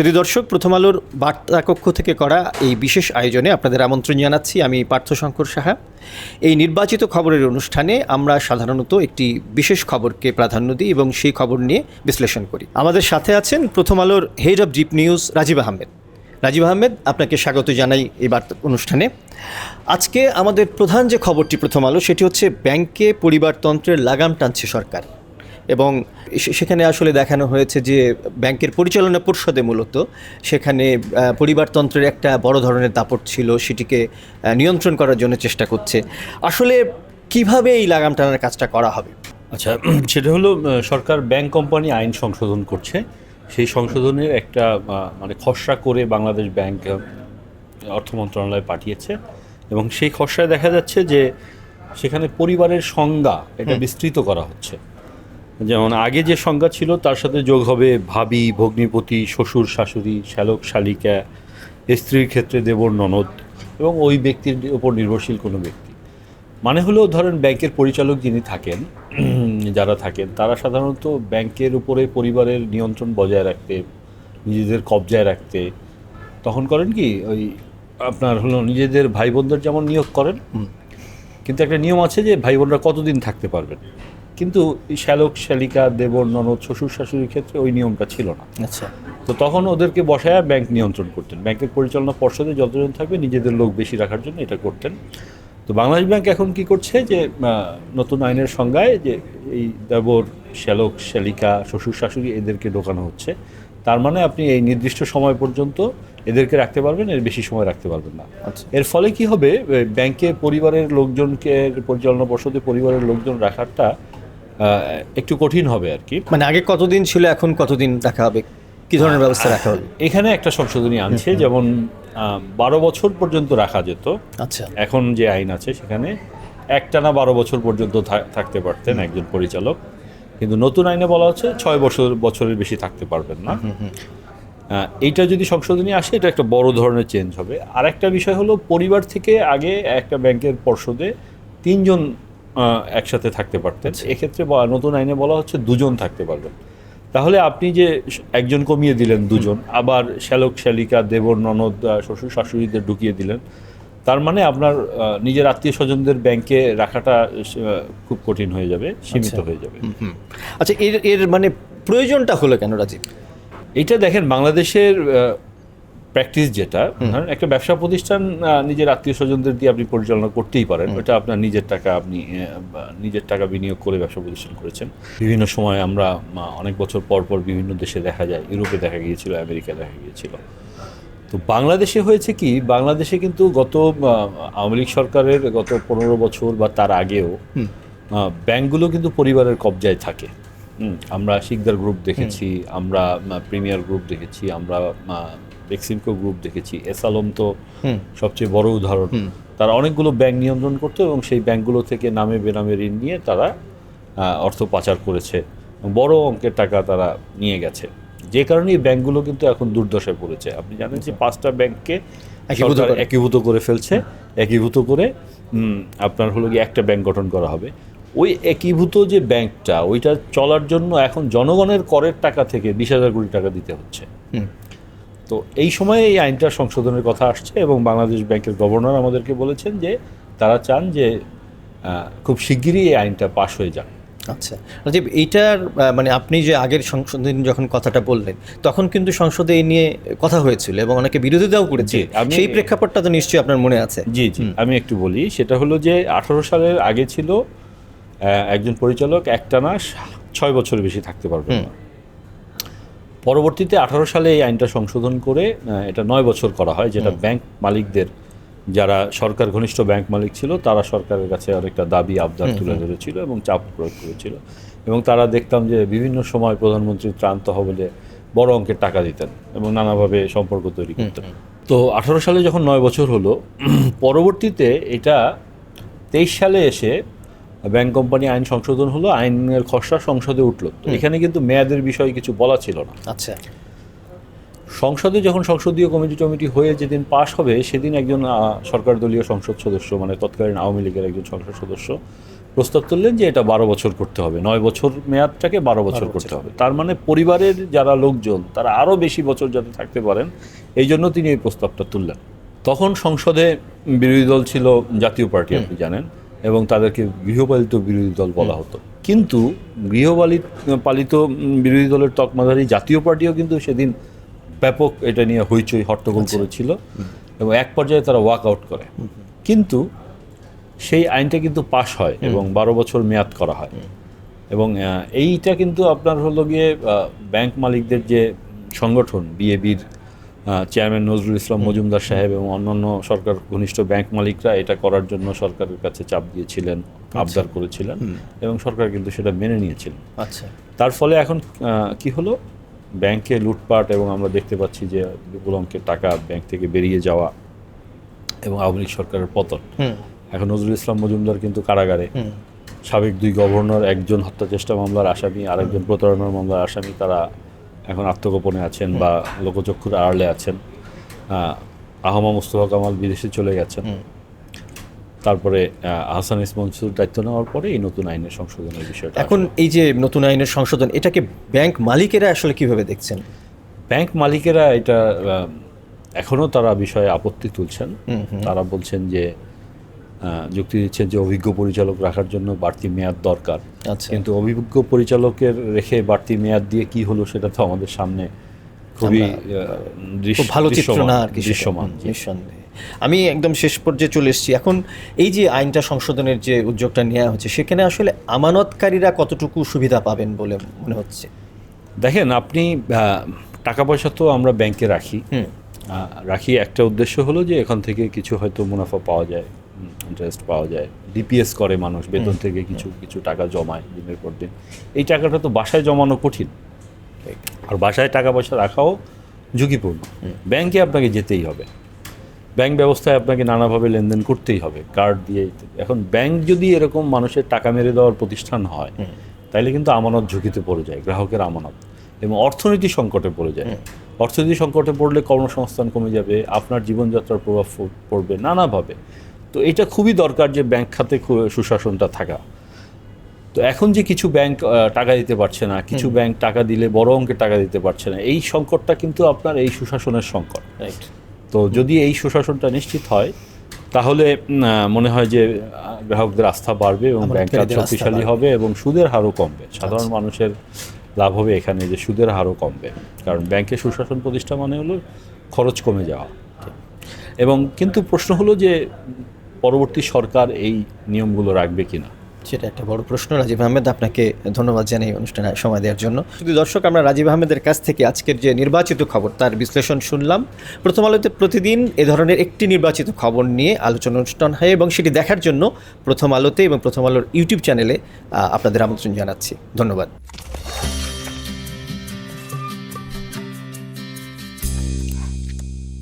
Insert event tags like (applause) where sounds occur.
শুধু দর্শক, প্রথম আলোর বার্তা কক্ষ থেকে করা এই বিশেষ আয়োজনে আপনাদের আমন্ত্রণ জানাচ্ছি। আমি পার্থশঙ্কর সাহা। এই নির্বাচিত খবরের অনুষ্ঠানে আমরা সাধারণত একটি বিশেষ খবরকে প্রাধান্য দিই এবং সেই খবর নিয়ে বিশ্লেষণ করি। আমাদের সাথে আছেন প্রথম আলোর হেড অফ জিপ নিউজ রাজীব আহমেদ। রাজীব আহমেদ, আপনাকে স্বাগত জানাই এই বার্তা অনুষ্ঠানে। আজকে আমাদের প্রধান যে খবরটি প্রথম আলো, সেটি হচ্ছে ব্যাংকে পরিবারতন্ত্রের লাগাম টানছে সরকার। এবং সেখানে আসলে দেখানো হয়েছে যে ব্যাংকের পরিচালনা পর্ষদে মূলত সেখানে পরিবারতন্ত্রের একটা বড় ধরনের দাপট ছিল সেটিকে নিয়ন্ত্রণ করার জন্য চেষ্টা করছে। আসলে কীভাবে এই লাগাম টানার কাজটা করা হবে? আচ্ছা (clears throat) সেটা হলো সরকার ব্যাংক কোম্পানি আইন সংশোধন করছে। সেই সংশোধনের একটা মানে খসড়া করে বাংলাদেশ ব্যাংক অর্থ মন্ত্রণালয়ে পাঠিয়েছে। এবং সেই খসড়ায় দেখা যাচ্ছে যে সেখানে পরিবারের সংজ্ঞা এটা বিস্তৃত করা হচ্ছে। যেমন আগে যে সংজ্ঞা ছিল তার সাথে যোগ হবে ভাবি ভগ্নিপতি শ্বশুর শাশুড়ি শ্যালক শালিকা স্ত্রীর ক্ষেত্রে দেবর ননদ এবং ওই ব্যক্তির উপর নির্ভরশীল কোনো ব্যক্তি। মানে হলো ধরেন ব্যাংকের পরিচালক যিনি থাকেন যারা থাকেন তারা সাধারণত ব্যাংকের উপরে পরিবারের নিয়ন্ত্রণ বজায় রাখতে নিজেদের কবজায় রাখতে তখন করেন কি ওই আপনার হলো নিজেদের ভাই বোনদের যেমন নিয়োগ করেন কিন্তু একটা নিয়ম আছে যে ভাই বোনরা কতদিন থাকতে পারবেন? কিন্তু এই শ্যালক শ্যালিকা দেবর ননদ শ্বশুর শাশুড়ির ক্ষেত্রে ওই নিয়মটা ছিল না। আচ্ছা। তো তখন ওদেরকে বসায় ব্যাংক নিয়ন্ত্রণ করতেন। ব্যাংকের পরিচালনা পর্ষদে যতজন থাকবে নিজেদের লোক বেশি রাখার জন্য এটা করতেন। তো বাংলাদেশ ব্যাংক এখন কি করছে যে নতুন আইনের সংজ্ঞায় যে এই দেবর শ্যালক শ্যালিকা শ্বশুর শাশুড়ি এদেরকে ঢোকানো হচ্ছে। তার মানে আপনি এই নির্দিষ্ট সময় পর্যন্ত এদেরকে রাখতে পারবেন এর বেশি সময় রাখতে পারবেন না। আচ্ছা। এর ফলে কি হবে? ব্যাংকে পরিবারের লোকজনকে পরিচালনা পর্ষদে পরিবারের লোকজন রাখাটা আহ, একটু কঠিন হবে আর কি। মানে আগে কতদিন ছিল এখন কতদিন রাখা হবে? কি ধরনের ব্যবস্থা রাখা হবে? এখানে একটা সংশোধনী আনছে যেমন বারো বছর পর্যন্ত রাখা যেত। আচ্ছা। এখন যে আইন আছে সেখানে একটানা বারো বছর পর্যন্ত থাকতে পারতেন একজন পরিচালক। কিন্তু নতুন আইনে বলা হচ্ছে ছয় বছর বছরের বেশি থাকতে পারবেন না। এইটা যদি সংশোধনী আসে এটা একটা বড় ধরনের চেঞ্জ হবে। আর একটা বিষয় হলো পরিবার থেকে আগে একটা ব্যাংকের পর্ষদে তিনজন একসাথে থাকতে পারতেন। এক্ষেত্রে ব- নতুন আইনে বলা হচ্ছে দুজন থাকতে পারবেন। তাহলে আপনি যে একজন কমিয়ে দিলেন দুজন আবার শ্যালক শ্যালিকা দেবর ননদ শ্বশুর শাশুড়িদের ঢুকিয়ে দিলেন তার মানে আপনার নিজের আত্মীয় স্বজনদের ব্যাংকে রাখাটা খুব কঠিন হয়ে যাবে সীমিত হয়ে যাবে। আচ্ছা এর এর মানে প্রয়োজনটা হলো কেন রাজীব? এইটা দেখেন বাংলাদেশের প্র্যাকটিস যেটা ধরেন একটা ব্যবসা প্রতিষ্ঠান নিজের আত্মীয় স্বজনদের দিয়ে আপনি পরিচালনা করতেই পারেন ওটা আপনার নিজের টাকা আপনি নিজের টাকা বিনিয়োগ করে ব্যবসা প্রতিষ্ঠান করেছেন। বিভিন্ন সময় আমরা অনেক বছর পর পর বিভিন্ন দেশে দেখা যায় ইউরোপে দেখা গিয়েছিল আমেরিকা দেখা গিয়েছিল। তো বাংলাদেশে হয়েছে কি বাংলাদেশে কিন্তু গত আওয়ামী লীগ সরকারের গত পনেরো বছর বা তার আগেও ব্যাংকগুলো কিন্তু পরিবারের কবজায় থাকে। আমরা শিকদার গ্রুপ দেখেছি আমরা প্রিমিয়ার গ্রুপ দেখেছি আমরা বেক্সিমকো গ্রুপ দেখেছি। এসালম তো সবচেয়ে বড় উদাহরণ। তারা অনেকগুলো ব্যাংক নিয়ন্ত্রণ করতো এবং সেই ব্যাংকগুলো থেকে নামে বেনামে ঋণ নিয়ে তারা অর্থ পাচার করেছে বড় অঙ্কের টাকা তারা নিয়ে গেছে। যে কারণে এই ব্যাংকগুলো কিন্তু এখন দুর্দশায় পড়েছে। আপনি জানেন যে পাঁচটা ব্যাংককে একীভূত সরকার করে। একীভূত করে ফেলছে। একীভূত করে আপনার হলো গিয়ে একটা ব্যাংক গঠন করা হবে। ওই একীভূত যে ব্যাংকটা ওইটা চলার জন্য এখন জনগণের করের টাকা থেকে বিশ হাজার কোটি টাকা দিতে হচ্ছে। তো এই সময়ে এই আইনটা সংশোধনের কথা আসছে এবং বাংলাদেশ ব্যাংকের গভর্নর আমাদেরকে বলেছেন যে তারা চান যে খুব শিগগিরই এই আইনটা পাশ হয়ে যাক। আচ্ছা। রাজীব এইটার মানে আপনি যে আগের সংশোধন যখন কথাটা বললেন তখন কিন্তু সংসদে এই নিয়ে কথা হয়েছিল এবং অনেকে বিরোধিতাও করেছে। সেই প্রেক্ষাপটটা তো নিশ্চয়ই আপনার মনে আছে। জি জি আমি একটু বলি। সেটা হলো যে আঠারো সালের আগে ছিল একজন পরিচালক একটানা ছয় বছর বেশি থাকতে পারবে না। পরবর্তীতে আঠারো সালে এই আইনটা সংশোধন করে এটা নয় বছর করা হয় যেটা ব্যাংক মালিকদের যারা সরকার ঘনিষ্ঠ ব্যাংক মালিক ছিল তারা সরকারের কাছে অনেকটা দাবি আবদার তুলে ধরেছিল এবং চাপ প্রয়োগ করেছিল। এবং তারা দেখতাম যে বিভিন্ন সময় প্রধানমন্ত্রী ত্রাণ তহবিলে বড় অঙ্কের টাকা দিতেন এবং নানাভাবে সম্পর্ক তৈরি করতেন। তো আঠারো সালে যখন নয় বছর হলো (clears throat) পরবর্তীতে এটা তেইশ সালে এসে ব্যাংক কোম্পানি আইন সংশোধন হলো আইনের খসড়া সংসদে উঠল। এখানে কিন্তু মেয়াদের বিষয়ে কিছু বলা ছিল না। আচ্ছা। সংসদে যখন সংসদীয় কমিটি টমিটি হয়ে যেদিন পাশ হবে সেদিন একজন সরকার দলীয় সংসদ সদস্য মানে তৎকালীন আওয়ামী লীগের একজন সংসদ সদস্য প্রস্তাব তুললেন যে এটা বারো বছর করতে হবে। নয় বছর মেয়াদটাকে বারো বছর করতে হবে। তার মানে পরিবারের যারা লোকজন তারা আরও বেশি বছর যাতে থাকতে পারেন এই জন্য তিনি এই প্রস্তাবটা তুললেন। তখন সংসদে বিরোধী দল ছিল জাতীয় পার্টি আপনি জানেন। এবং তাদেরকে গৃহপালিত বিরোধী দল বলা হতো। কিন্তু গৃহপালিত পালিত বিরোধী দলের তকমাধারী জাতীয় পার্টিও কিন্তু সেদিন ব্যাপক এটা নিয়ে হইচই হট্টগোল করেছিল এবং এক পর্যায়ে তারা ওয়াক আউট করে। কিন্তু সেই আইনটা কিন্তু পাশ হয় এবং বারো বছর মেয়াদ করা হয়। এবং এইটা কিন্তু আপনার হলো গিয়ে ব্যাংক মালিকদের যে সংগঠন বিএবির চেয়ারম্যান নজরুল ইসলাম মজুমদার সাহেব এবং অন্যান্য সরকার ঘনিষ্ঠ ব্যাংক মালিকরা এটা করার জন্য সরকারের কাছে চাপ দিয়েছিলেন আবদার করেছিলেন এবং সরকার কিন্তু সেটা মেনে নিয়েছিলেন। আচ্ছা। তার ফলে এখন কি হলো? ব্যাংকে লুটপাট এবং আমরা দেখতে পাচ্ছি যে বিপুল অঙ্কের টাকা ব্যাংক থেকে বেরিয়ে যাওয়া এবং আওয়ামী লীগ সরকারের পতন। এখন নজরুল ইসলাম মজুমদার কিন্তু কারাগারে। সাবেক দুই গভর্নর একজন হত্যা চেষ্টা মামলার আসামি আরেকজন প্রতারণার মামলার আসামি তারা এখন আত্মগোপনে আছেন বা লোকচক্ষুর আড়ালে আছেন আহ, আহমা মুস্তফা কামাল বিদেশে চলে গেছেন। তারপরে আহ, আহসান ইস মনসুর দায়িত্ব নেওয়ার পরে এই নতুন আইনের সংশোধনের বিষয়টা এখন এই যে নতুন আইনের সংশোধন এটাকে ব্যাংক মালিকেরা আসলে কীভাবে দেখছেন? ব্যাংক মালিকেরা এটা এখনও তারা বিষয়ে আপত্তি তুলছেন। তারা বলছেন যে যুক্তি দিচ্ছেন যে অভিজ্ঞ পরিচালক রাখার জন্য বাড়তি মেয়াদ দরকার। আচ্ছা। কিন্তু অভিজ্ঞ পরিচালকের রেখে বাড়তি মেয়াদ দিয়ে কি হলো সেটা তো আমাদের সামনে খুবই ভালো চিত্র দৃশ্যমান, না আর কি। দৃশ্যমান নিঃসন্দেহে। আমি একদম শেষ পর্যায়ে চলে এসেছি। এখন এই যে আইনটা সংশোধনের যে উদ্যোগটা নেওয়া হচ্ছে সেখানে আসলে আমানতকারীরা কতটুকু সুবিধা পাবেন বলে মনে হচ্ছে? দেখেন আপনি টাকা পয়সা তো আমরা ব্যাংকে রাখি। রাখি একটা উদ্দেশ্য হলো যে এখান থেকে কিছু হয়তো মুনাফা পাওয়া যায়। ইন্টারেস্ট পাওয়া যায়। ডিপিএস করে মানুষ বেতন থেকে কিছু কিছু টাকা জমায় দিনের পর দিন। এই টাকাটা তো বাসায় জমানো কঠিন। আর বাসায় টাকা পয়সা রাখাও ঝুঁকিপূর্ণ। ব্যাংকে আপনাকে যেতেই হবে। ব্যাংক ব্যবস্থায় আপনাকে নানাভাবে লেনদেন করতেই হবে। কার্ড দিয়ে। এখন ব্যাংক যদি এরকম মানুষের টাকা মেরে দেওয়ার প্রতিষ্ঠান হয় তাইলে কিন্তু আমানত ঝুঁকিতে পড়ে যায় গ্রাহকের আমানত। এবং অর্থনীতি সংকটে পড়ে যায়। অর্থনীতি সংকটে পড়লে কর্মসংস্থান কমে যাবে আপনার জীবনযাত্রার প্রভাব পড়বে নানাভাবে। তো এটা খুবই দরকার যে ব্যাংক খাতে সুশাসনটা থাকা। তো এখন যে কিছু ব্যাংক টাকা দিতে পারছে না কিছু ব্যাংক টাকা দিলে বড় অঙ্কের টাকা দিতে পারছে না এই সংকটটা কিন্তু আপনার এই সুশাসনের সংকট। রাইট তো যদি এই সুশাসনটা নিশ্চিত হয় তাহলে মনে হয় যে গ্রাহকদের আস্থা বাড়বে এবং ব্যাংক শক্তিশালী হবে এবং সুদের হারও কমবে। সাধারণ মানুষের লাভ হবে এখানে যে সুদের হারও কমবে। কারণ ব্যাংকের সুশাসন প্রতিষ্ঠা মানে হলো খরচ কমে যাওয়া। এবং কিন্তু প্রশ্ন হলো যে পরবর্তী সরকার এই নিয়মগুলো রাখবে কিনা? সেটা একটা বড় প্রশ্ন, রাজীব আহমেদ। আপনাকে ধন্যবাদ জানাই অনুষ্ঠানে সময় দেওয়ার জন্য। শুধু দর্শক, আমরা রাজীব আহমেদের কাছ থেকে আজকের যে নির্বাচিত খবর, তার বিশ্লেষণ শুনলাম। প্রথম আলোতে প্রতিদিন এ ধরনের একটি নির্বাচিত খবর নিয়ে আলোচনা অনুষ্ঠান হয় এবং সেটি দেখার জন্য প্রথম আলোতে এবং প্রথম আলোর ইউটিউব চ্যানেলে আপনাদের আমন্ত্রণ জানাচ্ছি। ধন্যবাদ।